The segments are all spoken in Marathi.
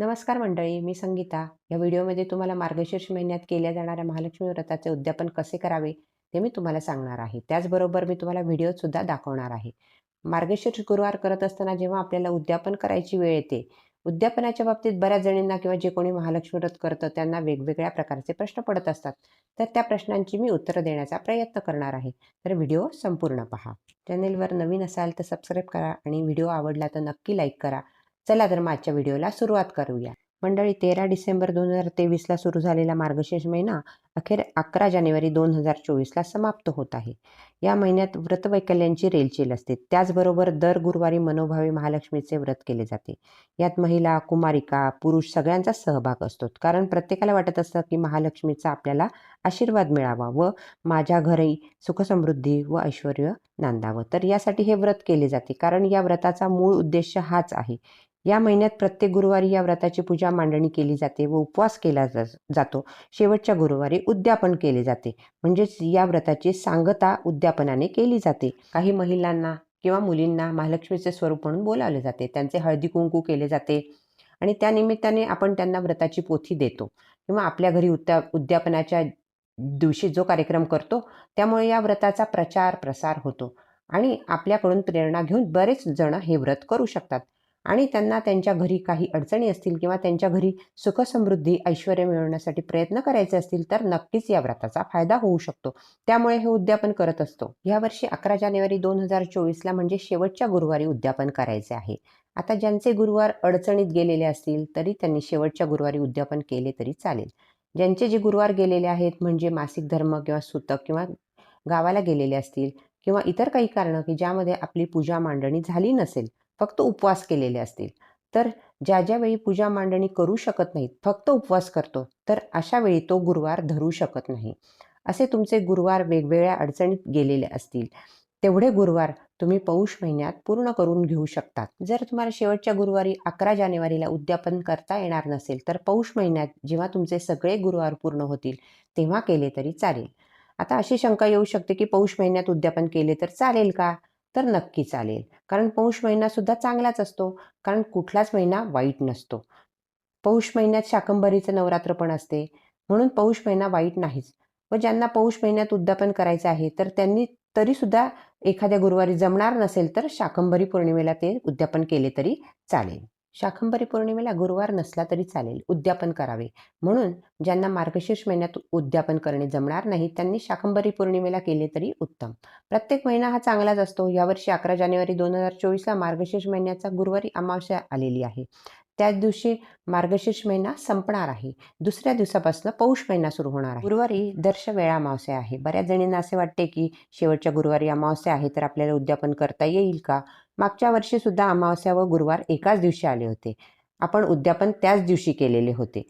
नमस्कार मंडळी मी संगीता. या व्हिडिओमध्ये तुम्हाला मार्गशीर्ष महिन्यात केल्या जाणाऱ्या महालक्ष्मी व्रताचे उद्यापन कसे करावे ते मी तुम्हाला सांगणार आहे. त्याचबरोबर मी तुम्हाला व्हिडिओसुद्धा दाखवणार आहे. मार्गशीर्ष गुरुवार करत असताना जेव्हा आपल्याला उद्यापन करायची वेळ येते उद्यापनाच्या बाबतीत बऱ्याच जणींना किंवा जे कोणी महालक्ष्मी व्रत करतं त्यांना वेगवेगळ्या प्रकारचे प्रश्न पडत असतात. तर त्या प्रश्नांची मी उत्तरं देण्याचा प्रयत्न करणार आहे. तर व्हिडिओ संपूर्ण पहा. चॅनेलवर नवीन असाल तर सबस्क्राईब करा आणि व्हिडिओ आवडला तर नक्की लाईक करा. चला तर मागच्या व्हिडिओला सुरुवात करूया. मंडळी तेरा डिसेंबर दोन हजार तेवीसला सुरू झालेला मार्गशीर्ष महिना अखेर अकरा जानेवारी दोन हजार चोवीसला समाप्त होत आहे. या महिन्यात व्रतवैकल्यांची रेलचेल असते. त्याचबरोबर दर गुरुवारी मनोभावी महालक्ष्मीचे व्रत केले जाते. यात महिला कुमारिका पुरुष सगळ्यांचा सहभाग असतो. कारण प्रत्येकाला वाटत असतं की महालक्ष्मीचा आपल्याला आशीर्वाद मिळावा व माझ्या घरी सुखसमृद्धी व ऐश्वर नांदावं. तर यासाठी हे व्रत केले जाते. कारण या व्रताचा मूळ उद्देश हाच आहे. या महिन्यात प्रत्येक गुरुवारी या व्रताची पूजा मांडणी केली जाते व उपवास केला जातो. शेवटच्या गुरुवारी उद्यापन केले जाते. म्हणजेच या व्रताची सांगता उद्यापनाने केली जाते. काही महिलांना किंवा मुलींना महालक्ष्मीचे स्वरूप म्हणून बोलावले जाते. त्यांचे हळदी कुंकू केले जाते आणि त्यानिमित्ताने आपण त्यांना व्रताची पोथी देतो किंवा आपल्या घरी उद्या उद्यापनाच्या दिवशी जो कार्यक्रम करतो त्यामुळे या व्रताचा प्रचार प्रसार होतो आणि आपल्याकडून प्रेरणा घेऊन बरेच जण हे व्रत करू शकतात. आणि त्यांना त्यांच्या घरी काही अडचणी असतील किंवा त्यांच्या घरी सुखसमृद्धी ऐश्वर मिळवण्यासाठी प्रयत्न करायचे असतील तर नक्कीच या व्रताचा फायदा होऊ शकतो. त्यामुळे हे उद्यापन करत असतो. यावर्षी अकरा जानेवारी दोन हजार चोवीसला म्हणजे शेवटच्या गुरुवारी उद्यापन करायचे आहे. आता ज्यांचे गुरुवार अडचणीत गेलेले असतील तरी त्यांनी शेवटच्या गुरुवारी उद्यापन केले तरी चालेल. ज्यांचे जे गुरुवार गेलेले आहेत म्हणजे मासिक धर्म किंवा सुतक किंवा गावाला गेलेले असतील किंवा इतर काही कारणं की ज्यामध्ये आपली पूजा मांडणी झाली नसेल फक्त उपवास केलेले असतील. तर ज्या ज्या वेळी पूजा मांडणी करू शकत नाहीत फक्त उपवास करतो तर अशा वेळी तो गुरुवार धरू शकत नाही. असे तुमचे गुरुवार वेगवेगळ्या अडचणीत गेलेले असतील. तेवढे गुरुवार तुम्ही पौष महिन्यात पूर्ण करून घेऊ शकतात. जर तुम्हाला शेवटच्या गुरुवारी अकरा जानेवारीला उद्यापन करता येणार नसेल तर पौष महिन्यात जेव्हा तुमचे सगळे गुरुवार पूर्ण होतील तेव्हा केले तरी चालेल. आता अशी शंका येऊ शकते की पौष महिन्यात उद्यापन केले तर चालेल का? तर नक्की चालेल. कारण पौष महिनासुद्धा चांगलाच असतो. कारण कुठलाच महिना वाईट नसतो. पौष महिन्यात शाकंभरीचं नवरात्र पण असते. म्हणून पौष महिना वाईट नाहीच. व ज्यांना पौष महिन्यात उद्यापन करायचं आहे तर त्यांनी तरीसुद्धा एखाद्या गुरुवारी जमणार नसेल तर शाकंभरी पौर्णिमेला ते उद्यापन केले तरी चालेल. शाकंभरी पौर्णिमेला गुरुवार नसला तरी चालेल उद्यापन करावे. म्हणून ज्यांना मार्गशीर्ष महिन्यात उद्यापन करणे जमणार नाही त्यांनी शाकंभरी पौर्णिमेला केले तरी उत्तम. प्रत्येक महिना हा चांगलाच असतो. यावर्षी अकरा जानेवारी दोन हजार चोवीसला मार्गशीर्ष महिन्याचा गुरुवारी अमावस्या आलेली आहे. त्याच दिवशी मार्गशीर्ष महिना संपणार आहे. दुसऱ्या दिवसापासून पौष महिना सुरू होणार आहे. गुरुवारी दर्श वेळा अमावस्या आहे. बऱ्याच जणींना असे वाटते की शेवटच्या गुरुवारी अमावस्या आहे तर आपल्याला उद्यापन करता येईल का? मागच्या वर्षी सुद्धा अमावस्या व गुरुवार एकाच दिवशी आले होते. आपण उद्यापन त्याच दिवशी केलेले होते.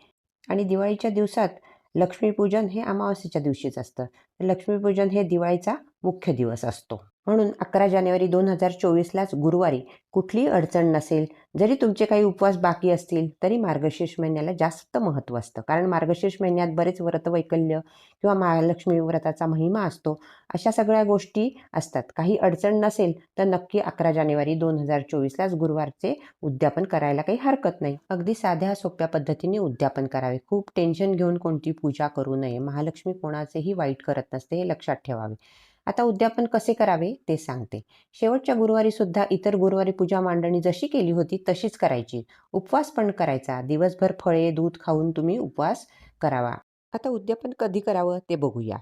आणि दिवाळीच्या दिवसात लक्ष्मीपूजन हे अमावस्येच्या दिवशीच असतं. लक्ष्मीपूजन हे दिवाळीचा मुख्य दिवस असतो. म्हणून अकरा जानेवारी दोन हजार चोवीसलाच गुरुवारी कुठलीही अडचण नसेल जरी तुमचे काही उपवास बाकी असतील तरी मार्गशीर्ष महिन्याला जास्त महत्त्व असतं. कारण मार्गशीर्ष महिन्यात बरेच व्रतवैकल्य किंवा महालक्ष्मी व्रताचा महिमा असतो. अशा सगळ्या गोष्टी असतात. काही अडचण नसेल तर नक्की अकरा जानेवारी दोन हजार चोवीसलाच गुरुवारचे उद्यापन करायला काही हरकत नाही. अगदी साध्या सोप्या पद्धतीने उद्यापन करावे. खूप टेन्शन घेऊन कोणती पूजा करू नये. महालक्ष्मी कोणाचेही वाईट करत नसते हे लक्षात ठेवावे. आता उद्यापन कसे करावे ते सांगते. शेवटच्या गुरुवारी सुद्धा इतर गुरुवारी पूजा मांडणी जशी केली होती तशीच करायची. उपवास पण करायचा. दिवसभर फळे दूध खाऊन तुम्ही उपवास करावा. आता उद्यापन कधी करावं ते बघूया.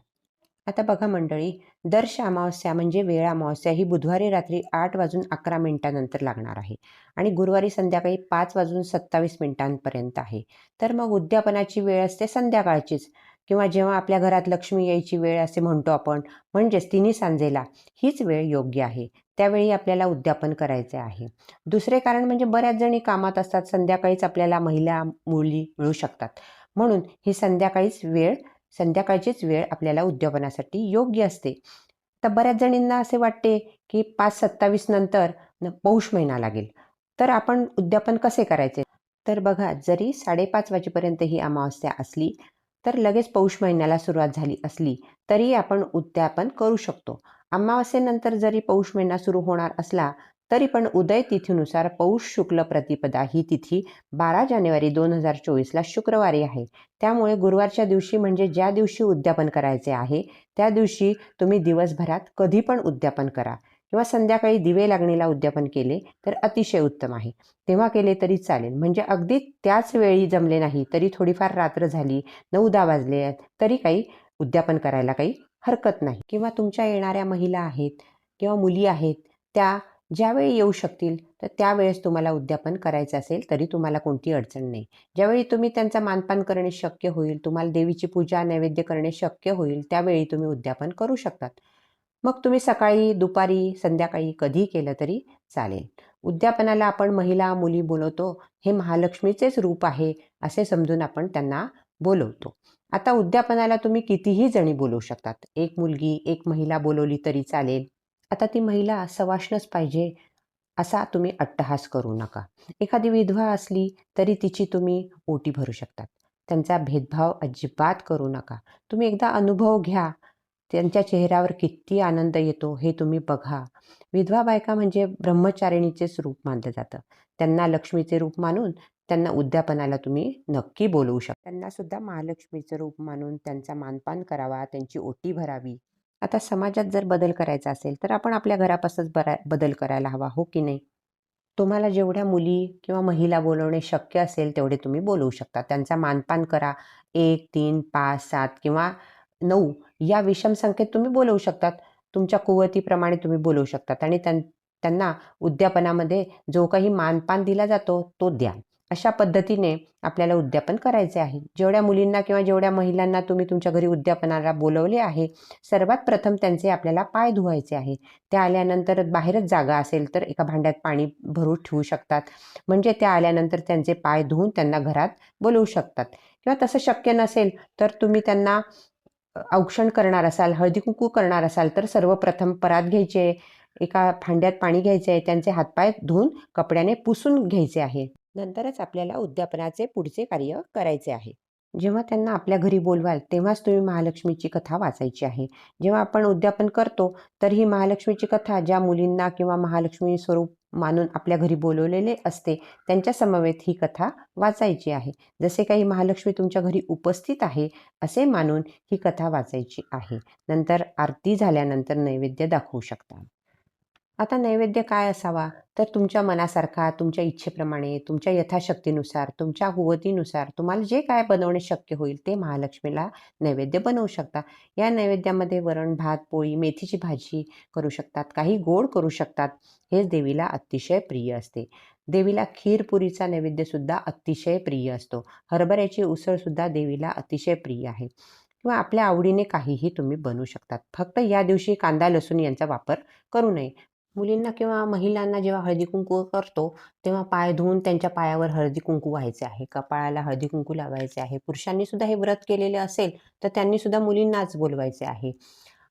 आता बघा मंडळी दर्श अमावस्या म्हणजे वेळ अमावस्या ही बुधवारी रात्री आठ वाजून अकरा मिनिटानंतर लागणार आहे आणि गुरुवारी संध्याकाळी पाच वाजून सत्तावीस मिनिटांपर्यंत आहे. तर मग उद्यापनाची वेळ असते संध्याकाळचीच. किंवा जेव्हा आपल्या घरात लक्ष्मी यायची वेळ असे म्हणतो आपण म्हणजेच तिन्ही सांजेला हीच वेळ योग्य आहे. त्यावेळी आपल्याला उद्यापन करायचे आहे. दुसरे कारण म्हणजे बऱ्याच जणी कामात असतात संध्याकाळीच आपल्याला महिला मुली मिळू शकतात. म्हणून ही संध्याकाळीच वेळ संध्याकाळचीच वेळ आपल्याला उद्यापनासाठी योग्य असते. तर बऱ्याच जणींना असे वाटते की पाच सत्तावीस नंतर पौष महिना लागेल. तर आपण उद्यापन कसे करायचे? तर बघा जरी साडेपाच वाजेपर्यंत ही अमावस्या असली तर लगेच पौष महिन्याला सुरुवात झाली असली तरी आपण उद्यापन करू शकतो. अमावस्येनंतर जरी पौष महिना सुरू होणार असला तरी पण उदय तिथीनुसार पौष शुक्ल प्रतिपदा ही तिथी बारा जानेवारी दोन हजार चोवीसला शुक्रवारी आहे. त्यामुळे गुरुवारच्या दिवशी म्हणजे ज्या दिवशी उद्यापन करायचे आहे त्या दिवशी तुम्ही दिवसभरात कधी पण उद्यापन करा. किंवा संध्याकाळी दिवे लागणीला उद्यापन केले तर अतिशय उत्तम आहे. तेव्हा केले तरी चालेल. म्हणजे अगदी त्याच वेळी जमले नाही तरी थोडीफार रात्र झाली नऊ दहा वाजले तरी काही उद्यापन करायला काही हरकत नाही. किंवा तुमच्या येणाऱ्या महिला आहेत किंवा मुली आहेत त्या ज्यावेळी येऊ शकतील तर त्यावेळेस तुम्हाला उद्यापन करायचं असेल तरी तुम्हाला कोणती अडचण नाही. ज्यावेळी तुम्ही त्यांचा मानपान करणे शक्य होईल तुम्हाला देवीची पूजा नैवेद्य करणे शक्य होईल त्यावेळी तुम्ही उद्यापन करू शकतात. मग तुम्ही सकाळी दुपारी संध्याकाळी कधी केलं तरी चालेल. उद्यापनाला आपण महिला मुली बोलवतो हे महालक्ष्मीचेच रूप आहे असे समजून आपण त्यांना बोलवतो. आता उद्यापनाला तुम्ही कितीही जणी बोलवू शकतात. एक मुलगी एक महिला बोलवली तरी चालेल. आता ती महिला सवाष्णच पाहिजे असा तुम्ही अट्टहास करू नका. एखादी विधवा असली तरी तिची तुम्ही ओटी भरू शकतात. त्यांचा भेदभाव अजिबात करू नका. तुम्ही एकदा अनुभव घ्या त्यांच्या चेहऱ्यावर किती आनंद येतो हे तुम्ही बघा. विधवा बायका म्हणजे ब्रह्मचारिणीचेच रूप मानलं जातं. त्यांना लक्ष्मीचे रूप मानून त्यांना उद्यापनाला तुम्ही नक्की बोलवू शकता. त्यांना सुद्धा महालक्ष्मीचं रूप मानून त्यांचा मानपान करावा त्यांची ओटी भरावी. आता समाजात जर बदल करायचा असेल तर आपण आपल्या घरापासूनच बरा बदल करायला हवा हो की नाही? तुम्हाला जेवढ्या मुली किंवा महिला बोलवणे शक्य असेल तेवढे तुम्ही बोलवू शकता. त्यांचा मानपान करा. एक तीन पाच सात किंवा नऊ. या विषम संख्येत तुम्ही बोलवू शकतात. तुमच्या कुवतीप्रमाणे तुम्ही बोलवू शकतात आणि त्यां त्यांना उद्यापनामध्ये जो काही मानपान दिला जातो तो द्या. अशा पद्धतीने आपल्याला उद्यापन करायचे आहे. जेवढ्या मुलींना किंवा जेवढ्या महिलांना तुम्ही तुमच्या घरी उद्यापनाला बोलवले आहे सर्वात प्रथम त्यांचे आपल्याला पाय धुवायचे आहे. त्या आल्यानंतर बाहेरच जागा असेल तर एका भांड्यात पाणी भरून ठेवू शकतात. म्हणजे त्या आल्यानंतर त्यांचे पाय धुवून त्यांना घरात बोलवू शकतात. किंवा तसं शक्य नसेल तर तुम्ही त्यांना औक्षण करणार असाल हळदी कुंकू करणार असाल तर सर्वप्रथम परात घ्यायचे एका भांड्यात पाणी घ्यायचे आहे त्यांचे हातपाय धुवून कपड्याने पुसून घ्यायचे आहे. नंतरच आपल्याला उद्यापनाचे पुढचे कार्य करायचे आहे. जेव्हा त्यांना आपल्या घरी बोलवाल तेव्हाच तुम्ही महालक्ष्मीची कथा वाचायची आहे. जेव्हा आपण उद्यापन करतो तर ही महालक्ष्मीची कथा ज्या मुलींना किंवा महालक्ष्मी स्वरूप मानून आपल्या घरी बोलवलेले असते त्यांच्या समवेत ही कथा वाचायची आहे. जसे काही महालक्ष्मी तुमच्या घरी उपस्थित आहे असे मानून ही कथा वाचायची आहे. नंतर आरती झाल्यानंतर नैवेद्य दाखवू शकता. आता नैवेद्य काय असावा? तर तुमच्या मनासारखा तुमच्या इच्छेप्रमाणे तुमच्या यथाशक्तीनुसार तुमच्या हुवतीनुसार तुम्हाला जे काय बनवणे शक्य होईल ते महालक्ष्मीला नैवेद्य बनवू शकता. या नैवेद्यामध्ये वरण भात पोळी मेथीची भाजी करू शकतात काही गोड करू शकतात. हेच देवीला अतिशय प्रिय असते. देवीला खीरपुरीचा नैवेद्यसुद्धा अतिशय प्रिय असतो. हरभऱ्याची उसळसुद्धा देवीला अतिशय प्रिय आहे. किंवा आपल्या आवडीने काहीही तुम्ही बनवू शकतात. फक्त या दिवशी कांदा लसूण यांचा वापर करू नये. मुलींना किंवा महिलांना जेव्हा हळदी कुंकू करतो तेव्हा पाय धुवून त्यांच्या पायावर हळदी कुंकू व्हायचे आहे. कपाळाला हळदी कुंकू लावायचे आहे. पुरुषांनी सुद्धा हे व्रत केलेले असेल तर त्यांनी सुद्धा मुलींनाच बोलवायचे आहे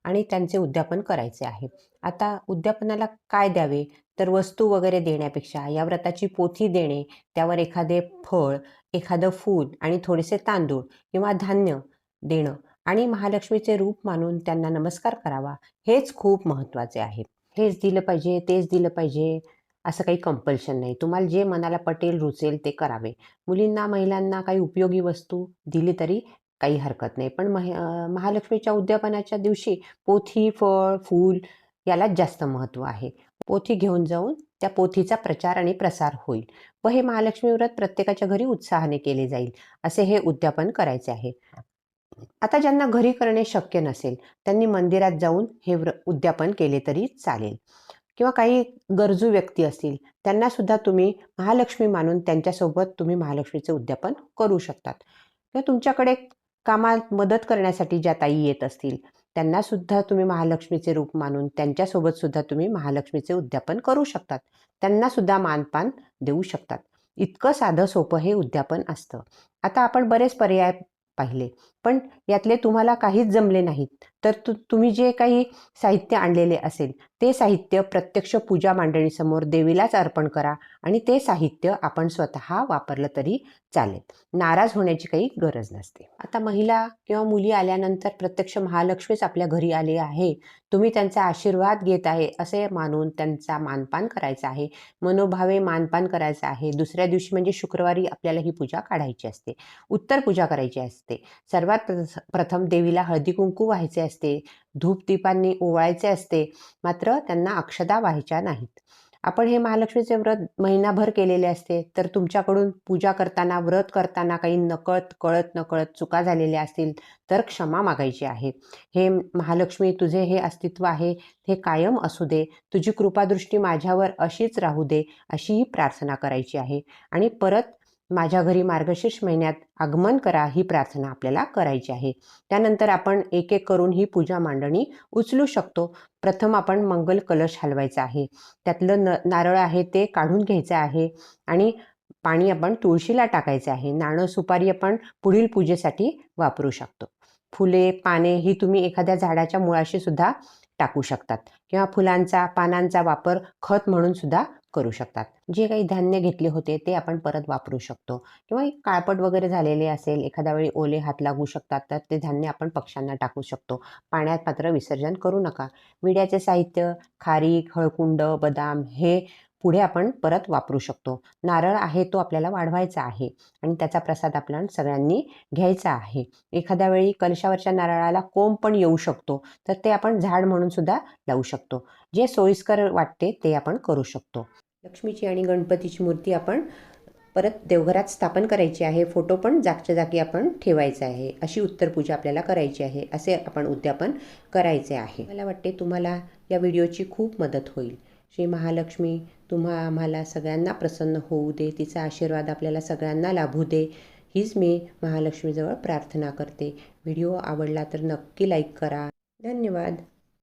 आणि त्यांचे उद्यापन करायचे आहे. आता उद्यापनाला काय द्यावे? तर वस्तू वगैरे देण्यापेक्षा या व्रताची पोथी देणे त्यावर एखादे फळ एखादं फूल आणि थोडेसे तांदूळ किंवा धान्य देणं आणि महालक्ष्मीचे रूप मानून त्यांना नमस्कार करावा हेच खूप महत्त्वाचे आहे. हेच दिलं पाहिजे तेच दिलं पाहिजे असं काही कंपल्शन नाही. तुम्हाला जे मनाला पटेल रुचेल ते करावे. मुलींना महिलांना काही उपयोगी वस्तू दिली तरी काही हरकत नाही. पण मह महालक्ष्मीच्या उद्यापनाच्या दिवशी पोथी फळ फूल यालाच जास्त महत्त्व आहे. पोथी घेऊन जाऊन त्या पोथीचा प्रचार आणि प्रसार होईल. व हे महालक्ष्मी व्रत प्रत्येकाच्या घरी उत्साहाने केले जाईल असे हे उद्यापन करायचे आहे. आता ज्यांना घरी करणे शक्य नसेल त्यांनी मंदिरात जाऊन हे व्र उद्यापन केले तरी चालेल. किंवा काही गरजू व्यक्ती असतील त्यांनासुद्धा तुम्ही महालक्ष्मी मानून त्यांच्यासोबत तुम्ही महालक्ष्मीचे उद्यापन करू शकतात. किंवा तुमच्याकडे कामात मदत करण्यासाठी ज्या ताई येत असतील त्यांनासुद्धा तुम्ही महालक्ष्मीचे रूप मानून त्यांच्यासोबतसुद्धा तुम्ही महालक्ष्मीचे उद्यापन करू शकतात. त्यांनासुद्धा मानपान देऊ शकतात. इतकं साधं सोपं हे उद्यापन असतं. आता आपण बरेच पर्याय पाहिले. पण यातले तुम्हाला काहीच जमले नाहीत. तर तु तुम्ही जे काही साहित्य आणलेले असेल ते साहित्य प्रत्यक्ष पूजा मांडणीसमोर देवीलाच अर्पण करा आणि ते साहित्य आपण स्वतः वापरलं तरी चालेल. नाराज होण्याची काही गरज नसते. आता महिला किंवा मुली आल्यानंतर प्रत्यक्ष महालक्ष्मीच आपल्या घरी आली आहे. तुम्ही त्यांचा आशीर्वाद घेत आहे असे मानून त्यांचा मानपान करायचा आहे. मनोभावे मानपान करायचं आहे. दुसऱ्या दिवशी म्हणजे शुक्रवारी आपल्याला ही पूजा काढायची असते. उत्तर पूजा करायची असते. सर्वात प्रथम देवीला हळदी कुंकू व्हायचे असते धूपदीपांनी ओवाळायचे असते मात्र त्यांना अक्षदा व्हायच्या नाहीत. आपण हे महालक्ष्मीचे व्रत महिनाभर केलेले असते तर तुमच्याकडून पूजा करताना व्रत करताना काही नकळत कळत नकळत चुका झालेल्या असतील तर क्षमा मागायची आहे. हे महालक्ष्मी तुझे हे अस्तित्व आहे हे कायम असू दे. तुझी कृपादृष्टी माझ्यावर अशीच राहू दे अशी ही प्रार्थना करायची आहे. आणि परत माझ्या घरी मार्गशीर्ष महिन्यात आगमन करा ही प्रार्थना आपल्याला करायची आहे. त्यानंतर आपण एक एक करून ही पूजा मांडणी उचलू शकतो. प्रथम आपण मंगल कलश हलवायचा आहे. त्यातलं न नारळ आहे ते काढून घ्यायचं आहे आणि पाणी आपण तुळशीला टाकायचे आहे. नाणं सुपारी आपण पुढील पूजेसाठी वापरू शकतो. फुले पाने ही तुम्ही एखाद्या झाडाच्या मुळाशी सुद्धा टाकू शकतात. किंवा फुलांचा पानांचा वापर खत म्हणून सुद्धा करू शकतात. जे काही धान्य घेतले होते ते आपण परत वापरू शकतो. किंवा एक काळपट वगैरे झालेले असेल एखाद्या वेळी ओले हात लागू शकतात तर ते धान्य आपण पक्ष्यांना टाकू शकतो. पाण्यात मात्र विसर्जन करू नका. विड्याचे साहित्य खारीक हळकुंड बदाम हे पुढे आपण परत वापरू शकतो. नारळ आहे तो आपल्याला वाढवायचा आहे आणि त्याचा प्रसाद आपल्याला सगळ्यांनी घ्यायचा आहे. एखाद्या वेळी कलशावरच्या नारळाला कोंब पण येऊ शकतो तर ते आपण झाड म्हणून सुद्धा लावू शकतो. जे सोयीस्कर वाटते ते आपण करू शकतो. लक्ष्मीची आणि गणपतीची मूर्ती आपण परत देवघरात स्थापन करायची आहे. फोटो पण जागच्या जागी आपण ठेवायचा आहे. अशी उत्तर पूजा आपल्याला करायची आहे असे आपण उद्यापन करायचे आहे. मला वाटते तुम्हाला या व्हिडिओची खूप मदत होईल. श्री महालक्ष्मी तुम्हा आम्हाला सगळ्यांना प्रसन्न होऊ दे तिचा आशीर्वाद आपल्याला सगळ्यांना लाभू दे हीच मी महालक्ष्मीजवळ प्रार्थना करते. व्हिडिओ आवडला तर नक्की लाईक करा. धन्यवाद.